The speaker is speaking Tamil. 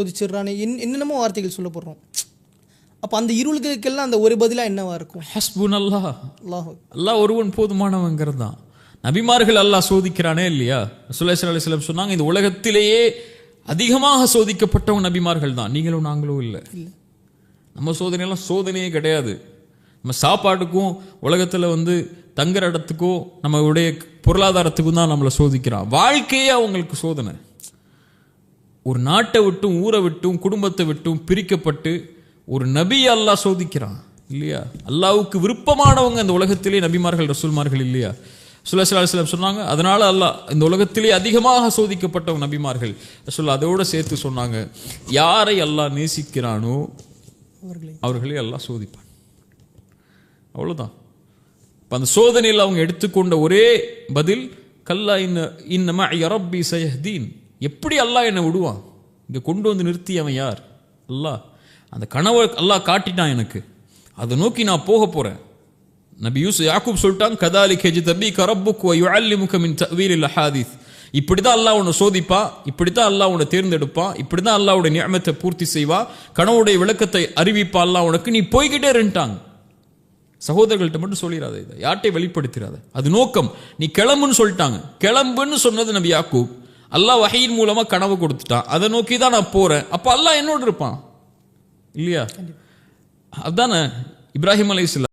சோதிச்சிடுறானே. என் என்னென்னமோ வார்த்தைகள் சொல்ல போடுறோம் அப்போ அந்த இருளுக்கெல்லாம் அந்த ஒரு பதிலாக என்னவா இருக்கும்? ஹஸ்புன் அல்லாஹ். அல்லாஹ் அல்லாஹ் ஒருவன் போதுமானவங்கிறது தான் நபிமார்கள் அல்லாஹ் சோதிக்கிறானே இல்லையா? சுலேசர் அலிஸ்லாம் சொன்னாங்க இந்த உலகத்திலேயே அதிகமாக சோதிக்கப்பட்டவங்க நபிமார்கள் தான். நீங்களும் நாங்களும் இல்லை. நம்ம சோதனையெல்லாம் சோதனையே கிடையாது. நம்ம சாப்பாட்டுக்கும் உலகத்தில் வந்து தங்குற இடத்துக்கும் நம்மளுடைய பொருளாதாரத்துக்கும் தான் நம்மளை சோதிக்கிறான். வாழ்க்கையே அவங்களுக்கு சோதனை. ஒரு நாட்டை விட்டும் ஊரை விட்டும் குடும்பத்தை விட்டும் பிரிக்கப்பட்டு ஒரு நபி அல்லாஹ் சோதிக்கிறான் இல்லையா? அல்லாஹ்வுக்கு விருப்பமானவங்க இந்த உலகத்திலே நபிமார்கள் ரசூல்மார்கள் இல்லையா? சுல்லா சொன்னாங்க அதனால அல்லாஹ் இந்த உலகத்திலே அதிகமாக சோதிக்கப்பட்டவங்க நபிமார்கள். ரசூல் அதோட சேர்த்து சொன்னாங்க யாரை அல்லாஹ் நேசிக்கிறானோ அவர்களே. அவர்களை எல்லாம் சோதிப்பான். அவ்வளவுதான். இப்ப அந்த சோதனையில் அவங்க எடுத்துக்கொண்ட ஒரே பதில் கல்லா இன்ன இன்னமா யரப்பி சயஹ்தீன். எப்படி அல்லாஹ் என்னை விடுவான்? இங்கே கொண்டு வந்து நிறுத்தி அவன் யார்? அல்லாஹ். அந்த கனவை அல்லாஹ் காட்டிட்டான் எனக்கு. அதை நோக்கி நான் போக போகிறேன் நபி யூஸ் யாக்கூப் சொல்லிட்டான் கதாலி கேஜி தபி கரப்புக்கு யுஅல்லிமுக மின் ஹாதிஸ் ஹாதீஸ் இப்படிதான் அல்லாஹ் உன்னை சோதிப்பான் இப்படித்தான் அல்லாஹ் உன்னை தேர்ந்தெடுப்பான் இப்படி தான் அல்லாவுடைய நியமத்தை பூர்த்தி செய்வா கனவுடைய விளக்கத்தை அறிவிப்பா அல்லாஹ் உனக்கு நீ போய்கிட்டே இருந்துட்டாங்க சகோதரர்கள்ட்ட மட்டும் சொல்லிடாத இதை. யார்ட்டையும் வெளிப்படுத்திடாத அது நோக்கம். நீ கிளம்புன்னு சொல்லிட்டாங்க. கிளம்புன்னு சொன்னது நபி யாக்கூப். அல்லாஹ் வகையின் மூலமா கனவு கொடுத்துட்டான். அதை நோக்கி தான் நான் போறேன். அப்ப அல்லாஹ் என்னோடு இருப்பான்? இல்லையா? அதானே? இப்ராஹிம் அலைஹிஸ்ஸலாம்